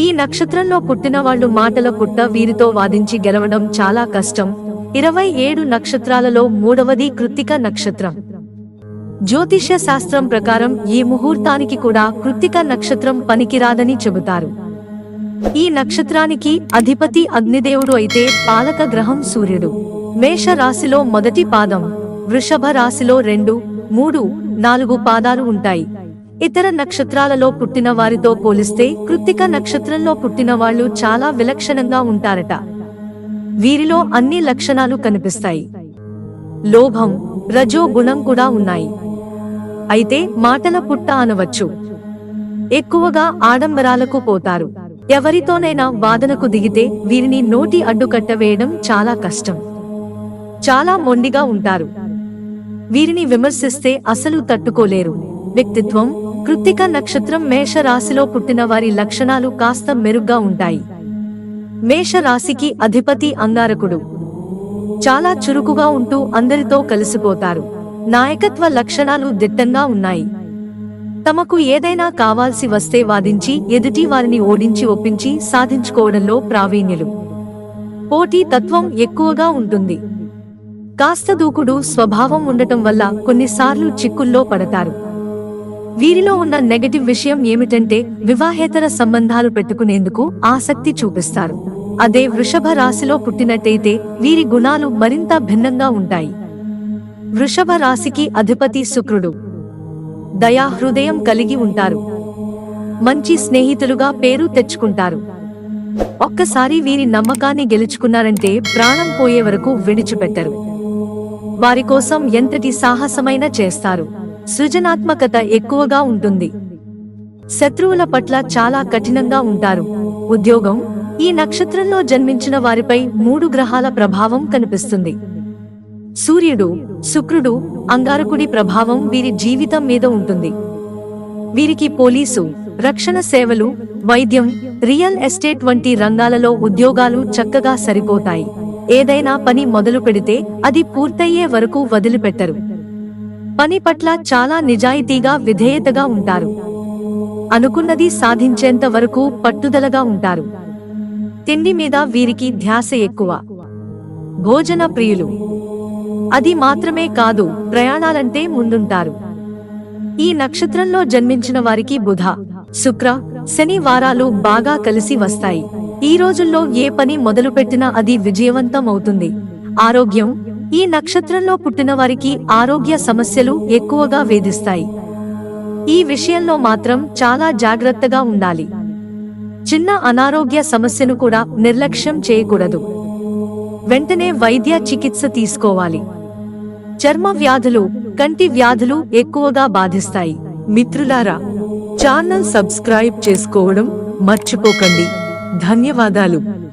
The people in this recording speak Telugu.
ఈ నక్షత్రంలో పుట్టిన వాళ్ళు మాటల పుట్ట వీరితో వాదించి గెలవడం చాలా కష్టం. ఇరవై ఏడు నక్షత్రాలలో మూడవది కృత్తిక నక్షత్రం. జ్యోతిష్య శాస్త్రం ప్రకారం ఈ ముహూర్తానికి కూడా కృత్తిక నక్షత్రం పనికిరాదని చెబుతారు. ఈ నక్షత్రానికి అధిపతి అగ్నిదేవుడు అయితే పాలక గ్రహం సూర్యుడు. మేష రాశిలో మొదటి పాదం వృషభ రాశిలో రెండు మూడు నాలుగు పాదాలు ఉంటాయి. ఇతర నక్షత్రాలలో పుట్టిన వారితో పోలిస్తే కృత్తిక నక్షత్రంలో పుట్టిన వాళ్ళు చాలా విలక్షణంగా ఉంటారట. వీరిలో అన్ని లక్షణాలు కనిపిస్తాయి. లోభం రజో గుణం కూడా ఉన్నాయి. అయితే మాటల పుట్ట అనవచ్చు. ఎక్కువగా ఆడంబరాలకు పోతారు. ఎవరితోనైనా వాదనకు దిగితే వీరిని నోటి అడ్డుకట్ట వేయడం చాలా కష్టం. చాలా మొండిగా ఉంటారు. వీరిని విమర్శిస్తే అసలు తట్టుకోలేరు. వ్యక్తిత్వం కృత్తిక నక్షత్రం మేష రాశిలో పుట్టిన వారి లక్షణాలు కాస్త మెరుగ్గా ఉంటాయి. మేష రాశికి అధిపతి అంగారకుడు. చాలా చురుకుగా ఉంటూ అందరితో కలిసిపోతారు. నాయకత్వ లక్షణాలు దిట్టంగా ఉన్నాయి. తమకు ఏదైనా కావాల్సి వస్తే వాదించి ఎదుటి వారిని ఓడించి ఒప్పించి సాధించుకోవడంలో ప్రావీణ్యులు. పోటీ తత్వం ఎక్కువగా ఉంటుంది. కాస్త దూకుడు స్వభావం ఉండటం వల్ల కొన్నిసార్లు చిక్కుల్లో పడతారు. వీరిలో ఉన్న నెగటివ్ విషయం ఏమిటంటే వివాహేతర సంబంధాలు పెట్టుకునేందుకు ఆసక్తి చూపిస్తారు. అదే వృషభ రాశిలో పుట్టినట్టయితే వీరి గుణాలు మరింత భిన్నంగా ఉంటాయి. వృషభ రాశికి అధిపతి శుక్రుడు. దయా హృదయం కలిగి ఉంటారు. మంచి స్నేహితులుగా పేరు తెచ్చుకుంటారు. ఒక్కసారి వీరి నమ్మకాన్ని గెలుచుకున్నారంటే ప్రాణం పోయే వరకు విడిచిపెట్టరు. వారి కోసం ఎంతటి సాహసమైన చేస్తారు. సృజనాత్మకత ఎక్కువగా ఉంటుంది. శత్రువుల పట్ల చాలా కఠినంగా ఉంటారు. ఉద్యోగం ఈ నక్షత్రంలో జన్మించిన వారిపై మూడు గ్రహాల ప్రభావం కనిపిస్తుంది. సూర్యుడు శుక్రుడు అంగారకుడి ప్రభావం వీరి జీవితం మీద ఉంటుంది. వీరికి పోలీసు రక్షణ సేవలు వైద్యం రియల్ ఎస్టేట్ వంటి రంగాలలో ఉద్యోగాలు చక్కగా సరిపోతాయి. ఏదైనా పని మొదలు పెడితే అది పూర్తయ్యే వరకు వదిలిపెట్టరు. పని పట్ల చాలా నిజాయితీగా విధేయతగా ఉంటారు. అనుకున్నది సాధించేంత వరకు పట్టుదలగా ఉంటారు. తిండి మీద వీరికి ధ్యాస ఎక్కువ. భోజన ప్రియులు. అది మాత్రమే కాదు ప్రయాణాలంటే ముందుంటారు. ఈ నక్షత్రంలో జన్మించిన వారికి బుధ శుక్ర శని వారాలు బాగా కలిసి వస్తాయి. ఈ రోజుల్లో ఏ పని మొదలుపెట్టినా అది విజయవంతం అవుతుంది ఆరోగ్యం ఈ నక్షత్రంలో పుట్టిన వారికి ఆరోగ్య సమస్యలు ఎక్కువగా వేధిస్తాయి. ఈ విషయంలో మాత్రం చాలా జాగ్రత్తగా ఉండాలి. చిన్న అనారోగ్య సమస్యను కూడా నిర్లక్ష్యం చేయకూడదు. వెంటనే వైద్య చికిత్స తీసుకోవాలి. చర్మ వ్యాధులు కంటి వ్యాధులు ఎక్కువగా బాధిస్తాయి. మిత్రులారా ఛానల్ సబ్స్క్రైబ్ చేసుకోవడం మర్చిపోకండి. ధన్యవాదాలు.